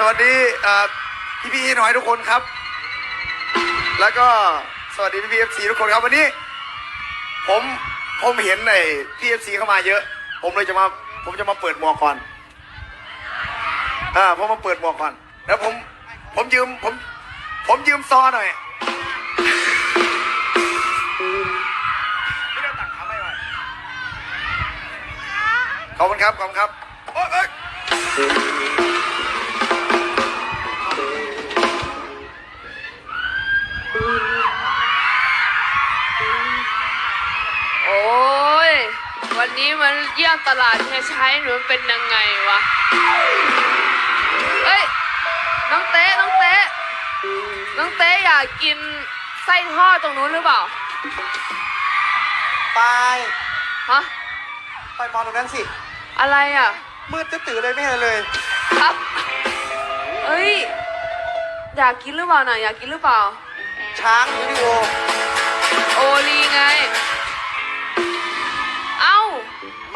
สวัสดีพี่พี่น้อยทุกคนครับ แล้วก็สวัสดีพี่พีเอฟซีทุกคนครับวันนี้ ผมผมเห็นไอ้พี่เอฟซีเข้ามาเยอะ ผมเลยจะมา ผมจะมาเปิดหมวกก่อนอ่าผมมาเปิดหมวกก่อน แล้วผมผมยืมผมผมยืมซอหน่อยไม่ได้ตังค์เขาไม่ไหวขอบคุณครับ ขอบคุณครับโอ๊ย วันนี้มันเยี่ยมตลาดเฮียใช้หนูเป็นยังไงวะเฮ้ย น้องเต้น้องเต้น้องเต้อยากกินไส้ทอดตรงนู้นหรือเปล่า ไป ฮะ ไปมองตรงนั้นสิ อะไรอะ มืดตื้อๆเลยไม่เห็นเลย ครับเฮ้ย อยากกินหรือเปล่าน่ะอยากกินหรือเปล่า ช้างวิดีโอ โอลีไงเอ้า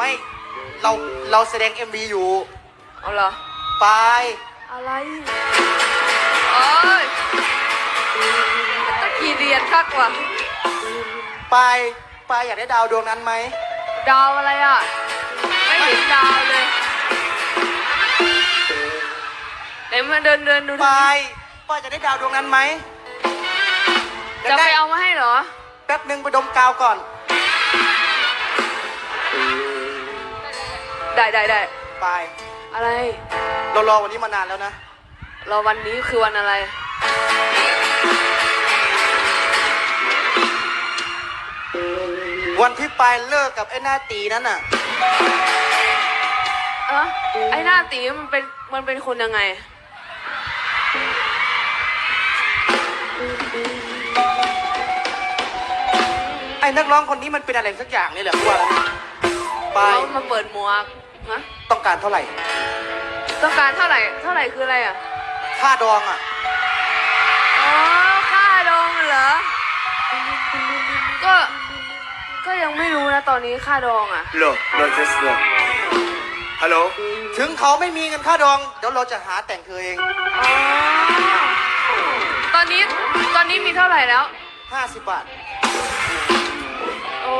ไม่เราเราแสดง MV อยู่เอาเหรอไปอะไรโอ้ยตะกี้เรียนคักว่ะไปไปอยากได้ดาวดวงนั้นไหมดาวอะไรอะ ไม่เห็นดาวเลยไหนมาเดินเดินดูไปดิไปอยากได้ดาวดวงนั้นไหมยจะกไปด้เอามาให้เหรอ แป๊บหนึ่งไปดมกาวก่อน ได้ได้ได้ไปอะไร เรารอวันนี้มานานแล้วนะ รอวันนี้คือวันอะไร วันที่ไปเลิกกับไอ้หน้าตีนั้นน่ะเออไอ้หน้าตีมันเป็นมันเป็นคนยังไง ไอ้นักร้องคนนี้มันเป็นอะไรสักอย่างนี่แหละกูว่าแล้วไปแล้วมาเปิดหมวก นะต้องการเท่าไหร่ ต้องการเท่าไหร่ เท่าไหร่คืออะไรอะ ค่าดองอะ อ๋อ ค่าดองเหรอ ก็ ก็ยังไม่รู้นะตอนนี้ค่าดองอะเหรอเหรอเจสเหรอฮัลโหล ถึงเขาไม่มีเงินค่าดอง เดี๋ยวเราจะหาแต่งเธอเอง อ๋อ ตอนนี้ ตอนนี้มีเท่าไหร่แล้ว 50 บาท โอ้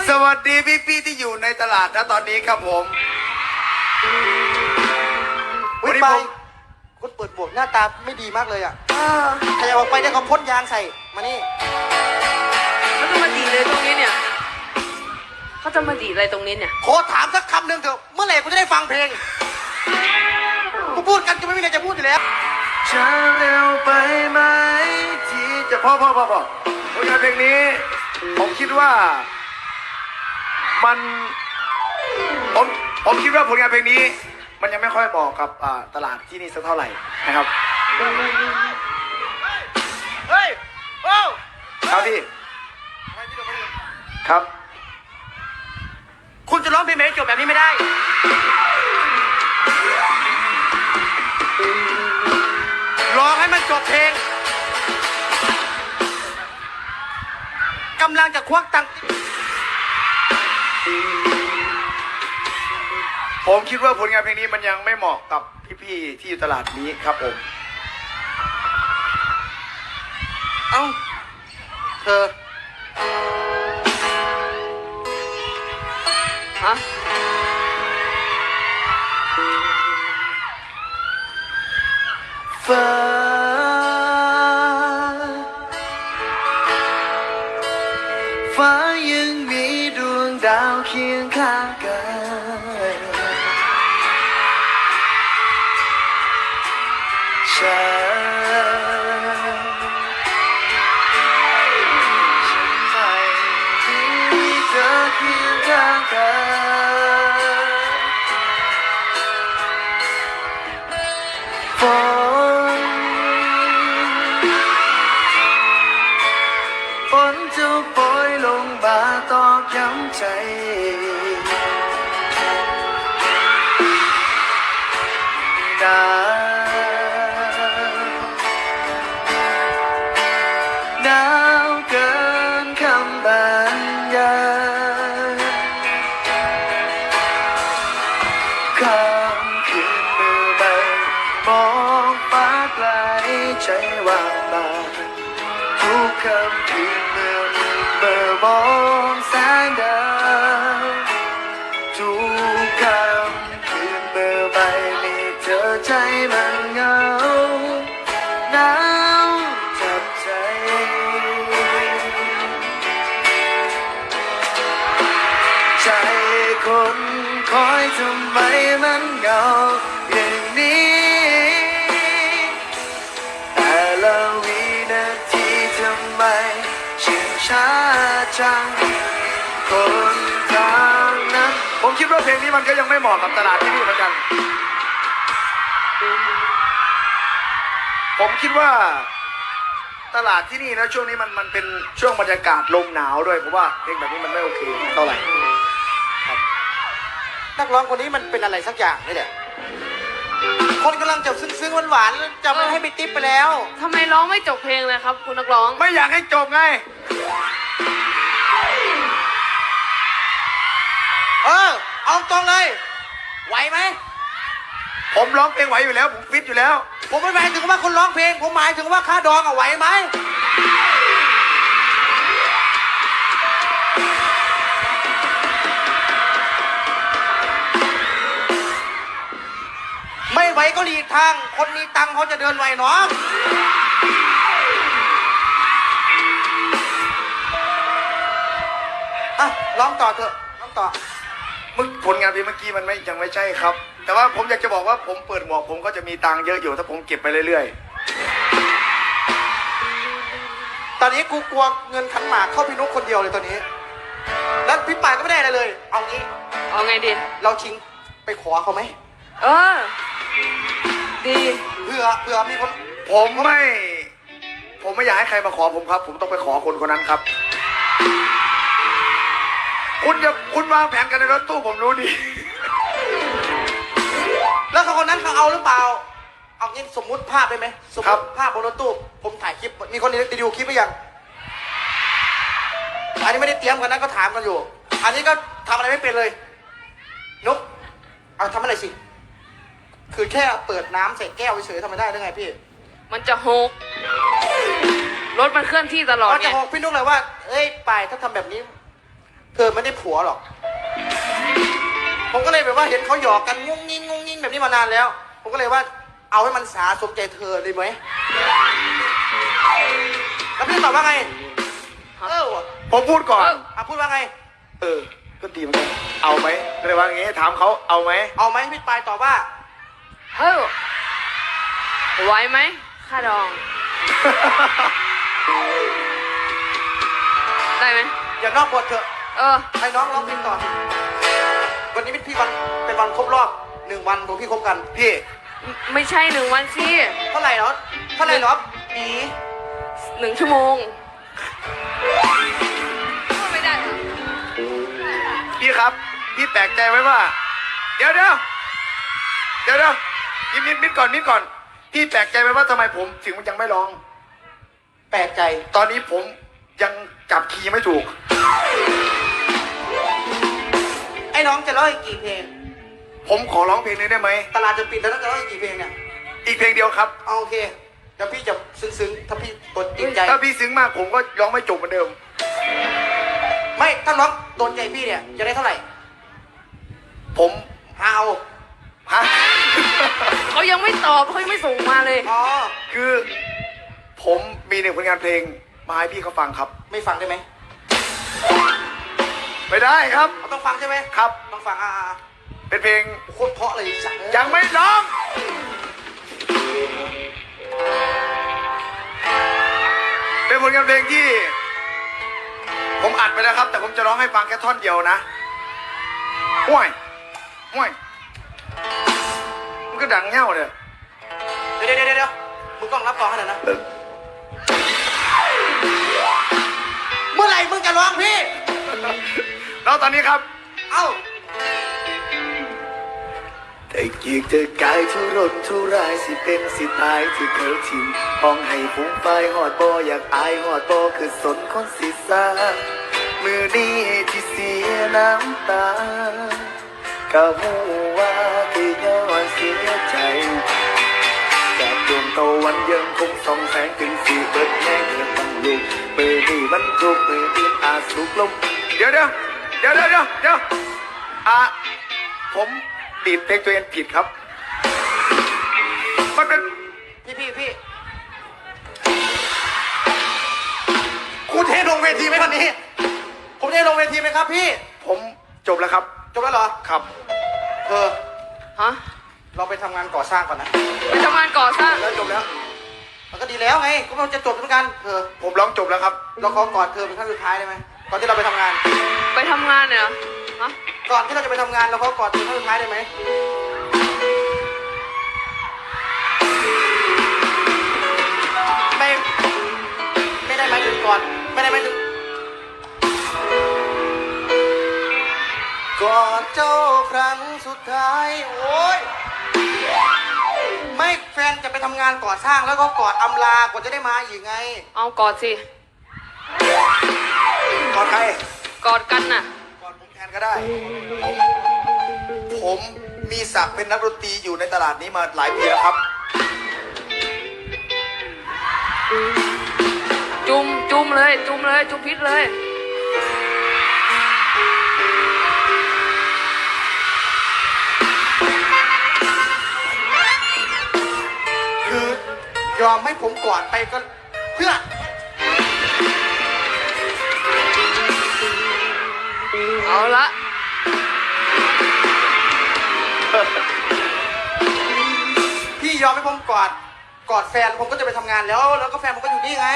ยสวัสดีพี่พี่ๆที่อยู่ในตลาดนะตอนนี้ครับผม อุ้วันยนี้ไปผมคนเปิดบวกหน้าตาไม่ดีมากเลยอะเออใครจะออกไปได้เขาพ่นยางใส่ มานี่ เขาจะมาดีดเลยตรงนี้เนี่ยเขาจะมาดีดอะไรตรงนี้เนี่ย ขอถามสักคำหนึ่งเถอะ เมื่อไหร่กูจะได้ฟังเพลง กูพูดกันจะไม่มีอะไรจะพูดอยู่แล้วจะเร็วไปไหมที่จะพ่อพ่อพ่อพ่อผลงานเพลงนี้ ผมคิดว่า มันผม ผมคิดว่าผลงานเพลงนี้ มันยังไม่ค่อยบอกกับอ่าตลาดที่นี่สักเท่าไหร่นะครับเฮ้ยโอ้ครับพี่ครับ คุณจะร้องเพลงแบบจบแบบนี้ไม่ได้ ร้องให้มันจบเพลงกำลังจะควักตังค์ ผมคิดว่าผลงานเพลงนี้มันยังไม่เหมาะกับพี่ๆที่อยู่ตลาดนี้ครับผม เอ้า เธอ ฮะ ฟ้าฟ้า ฉันฉันไม่มีเธอเคียงข้างกฝนฝนจะโปรยลงบาตอกย้ำใจหนา ใจว่างเปล่าทุกคำคืนเมื่อเมื่อมองแสงดาวทุกคำคืนเมื่อไม่มีเธอใจมันเหงาหนาวจับใจ ใจคนคอยทำไมมันเหงาอย่างนี้ ชิงช้าจังคนทางนั้นผมคิดว่าเพลงนี้มันก็ยังไม่เหมาะกับตลาดที่นี่เหมือนกัน ผมคิดว่าตลาดที่นี่นะช่วงนี้มันมันเป็นช่วงบรรยากาศลมหนาวด้วยผมว่าเพลงแบบนี้มันไม่โอเคเท่าไหร่นักร้องคนนี้มันเป็นอะไรสักอย่างนี่แหละคนกำลังจะซึ้งๆหวานๆจะไม่ให้ไปติ๊บไปแล้ว ทำไมร้องไม่จบเพลงเลยครับ คุณนักร้อง ไม่อยากให้จบไง เออเอาตรงเลย ไหวไหม ผมร้องเพลงไหวอยู่แล้ว ผมฟิตอยู่แล้ว ผมไม่หมายถึงว่าคนร้องเพลง ผมหมายถึงว่าค่าดองอะไหวไหม ไม่ไหวก็หลีกทาง คนมีตังค์เขาจะเดินไหวเนาะอะร้องต่อเถอะร้องต่อมึง ผลงานเพลงเมื่อกี้มันไม่ยังไม่ใช่ครับ แต่ว่าผมอยากจะบอกว่าผมเปิดหมวกผมก็จะมีตังค์เยอะอยู่ถ้าผมเก็บไปเรื่อยตอนนี้กูกลัวเงินขันหมากเข้าพี่นุ๊กคนเดียวเลยตอนนี้ แล้วพี่ป่ายก็ไม่ได้อะไรเลย เอางี้ เอาไงดี เราชิงไปขอเขาไหมเออ ดี เผื่อเผื่อมีคน ๆ ผมไม่ ผมไม่อยากให้ใครมาขอผมครับ ผมต้องไปขอคนคนนั้นครับ คุณจะคุณวางแผนกันในรถตู้ผมรู้ดี แล้วเขาคนนั้นเขาเอาหรือเปล่า เอางี้สมมุติภาพได้ไหมสมมครัติบภาพบนรถตู้ ผมถ่ายคลิป มีคนได้ดูคลิปไปยัง อันนี้ไม่ได้เตรียมกันนะก็ถามกันอยู่ อันนี้ก็ทำอะไรไม่เป็นเลย นุ๊กเอาทำอะไรสิ คือแค่เปิดน้ำใส่แก้วเฉยๆทำไม่ได้ได้ไงพี่ มันจะหก รถมันเคลื่อนที่ตลอดก็ไงจะบอกพี่นุ๊กเลยว่า เอ้ยไปายถ้าทำแบบนี้ เธอไม่ได้ผัวหรอก ผมก็เลยแบบว่าเห็นเขาหยอกกันงุ้งงิ้งงุ้งงิ้งแบบนี้มานานแล้ว ผมก็เลยว่าเอาให้มันสาสมใจเธอเลยไหมแล้วพี่ตอบว่าไง เออว่ะผมพูดก่อน อะพูดว่าไง เออ ก็ดีเหมือนกัน เอาไหมก็เลยว่าอย่างงี้ถามเขาเอาไหม เอาไหมพี่ปายตอบว่า เฮ้ยไหวไหมค่าดอง ได้ไหมอย่านอกบทเถอะ เออ ให้น้องร้องเพลงต่อ วันนี้เป็นพี่วันเป็นวันครบรอบหนึ่งวันของพี่คบกัน พี่ ไม่ใช่หนึ่งวันสิเท่าไหร่เนาะเท่าไหร่เนาะปีหนึ่งชั่วโมงไม่ได้ค่ะพี่ครับ พี่แปลกใจไหมว่า เดี๋ยวเดี๋ยวเดี๋ยวเดี๋ยวยิ้มนิดนิดก่อนนิดก่อน พี่แปลกใจไหมว่าทำไมผมถึงยังไม่ร้อง แปลกใจ ตอนนี้ผมยังจับคีย์ไม่ถูกไอ้น้องจะร้องอีกกี่เพลง ผมขอร้องเพลงนี้ได้ไหม ตลาดจะปิดแล้วน้องจะร้องอีกกี่เพลงเนี่ยอีกเพลงเดียวครับ เอาโอเคเดี๋ยวพี่จะซึ้งๆ ถ้าพี่ตดจิตใจ ถ้าพี่ซึ้งมากผมก็ร้องไม่จบเหมือนเดิม ไม่ถ้าน้องโดนใจพี่เนี่ยจะได้เท่าไหร่ผมหาเอาฮะ เขายังไม่ตอบเขายังไม่ส่งมาเลย อ๋อ คือ ผมมีหนึ่งผลงานเพลงมาให้พี่เขาฟังครับ ไม่ฟังได้ไหม ไม่ได้ครับเขาต้องฟังใช่ไหมครับ ต้องฟังอ่าเป็นเพลงๆโคตรเพราะเลยสัตว์ยังไม่ร้องเป็นผลงานเพลงที่ ผมอัดไปแล้วครับ แต่ผมจะร้องให้ฟังแค่ท่อนเดียวนะห่วยห่วยมันก็ดังเง่าเลยเดี๋ยวเดี๋ยวเดี๋ยวมึงต้องรับกองให้หน่อยนะเมื่อไหร่มึงจะร้องพี่ แล้วตอนนี้ครับ เอ้าแต่กีกเธอกายทุรนทุรายสิเป็นสิตายที่เคยทิ้งห้องให้ฟุ้งไฟหอดบออยากอายหอดบอคือสนคนสิสามือนี้ที่เสียน้ำตา ก็หูว่าคือย้อนเสียใจจากดวงตะวันวันยังคงส่องแสงถึงสีเปิดแง่เงินมันอยู่มือนี่มันถูกมืออื่นอาจสุกลมเดี๋ยวเดี๋ยว เดี๋ยวเดี๋ยวเดี๋ยวเดี๋ยวอะผมดีดเพลงตัวเองผิดครับ มันเป็นพี่พี่พี่คุณเทลงเวทีไหมวันนี้ ผมเทลงเวทีไหมครับพี่ ผมจบแล้วครับ จบแล้วเหรอ ครับ เออ ฮะเราไปทำงานก่อสร้างก่อนนะ ไปทำงานก่อสร้าง แล้วจบแล้ว มันก็ดีแล้วไง ก็มันจะจบเหมือนกันเออผมร้องจบแล้วครับ เราขอกอดเธอเป็นครั้งสุดท้ายได้ไหมก่อนที่เราไปทำงาน ไปทำงานเนี่ยเหรอฮะก่อนที่เราจะไปทำงานเราขอกอดเธอครั้งสุดท้ายได้ไหมไม่ไม่ได้หมายถึงก่อนไม่ได้หมายถึงกอดเจ้าครั้งสุดท้ายโอ้ยไม่แฟนจะไปทำงานก่อสร้างแล้วก็กอดอำลากว่าจะได้มาอีกไงเอากอดสิขอใคร กอดกันน่ะ ก่อนผมแทนก็ได้ผมมีศักดิ์เป็นนักดนตรีอยู่ในตลาดนี้มาหลายปีแล้วครับ จุ่มจุ่มเลย จุ่มเลย จุ่มพิษเลย คือยอมให้ผมกอดไปก็เพื่อ เอาละพี่ยอมให้ผมกอด กอดแฟนผมก็จะไปทำงานแล้ว แล้วก็แฟนผมก็อยู่นี่ไง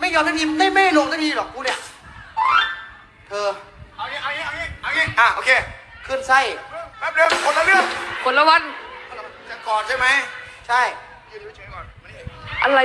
ไม่ยอมให้พี่ไม่ไม่ลงสักทีหรอกกูเนี่ย เธอ เอางี้เอางี้เอางี้เอางี้อะโอเคขึ้นไส้แป๊บเดียวคนละเรื่องคนละวันจะกอดใช่ไหมใช่ ยืนเฉยๆก่อนมานี่อะไร